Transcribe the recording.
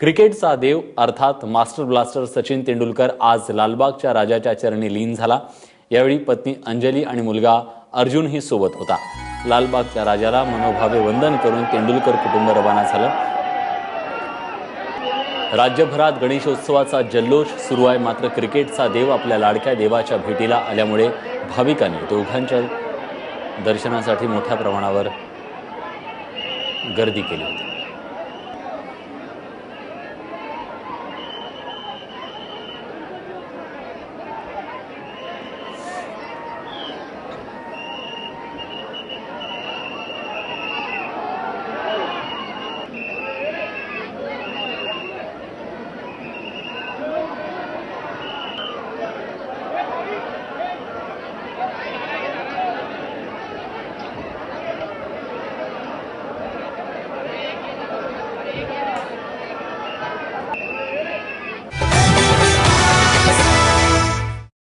क्रिकेटचा देव अर्थात master blaster Sachin Tendulkar आज लालबागच्या राजाच्या चरणी लीन झाला. यावेळी पत्नी अंजली आणि मुलगा अर्जुनही सोबत होता. लालबागच्या राजाला मनोभावे वंदन करून तेंडुलकर कुटुंब रवाना झालं. राज्यभरात गणेशोत्सवाचा जल्लोष सुरू आहे. मात्र क्रिकेटचा देव आपल्या लाडक्या देवाच्या भेटीला आल्यामुळे भाविकांनी दोघांच्या दर्शनासाठी मोठ्या प्रमाणावर गर्दी केली होती.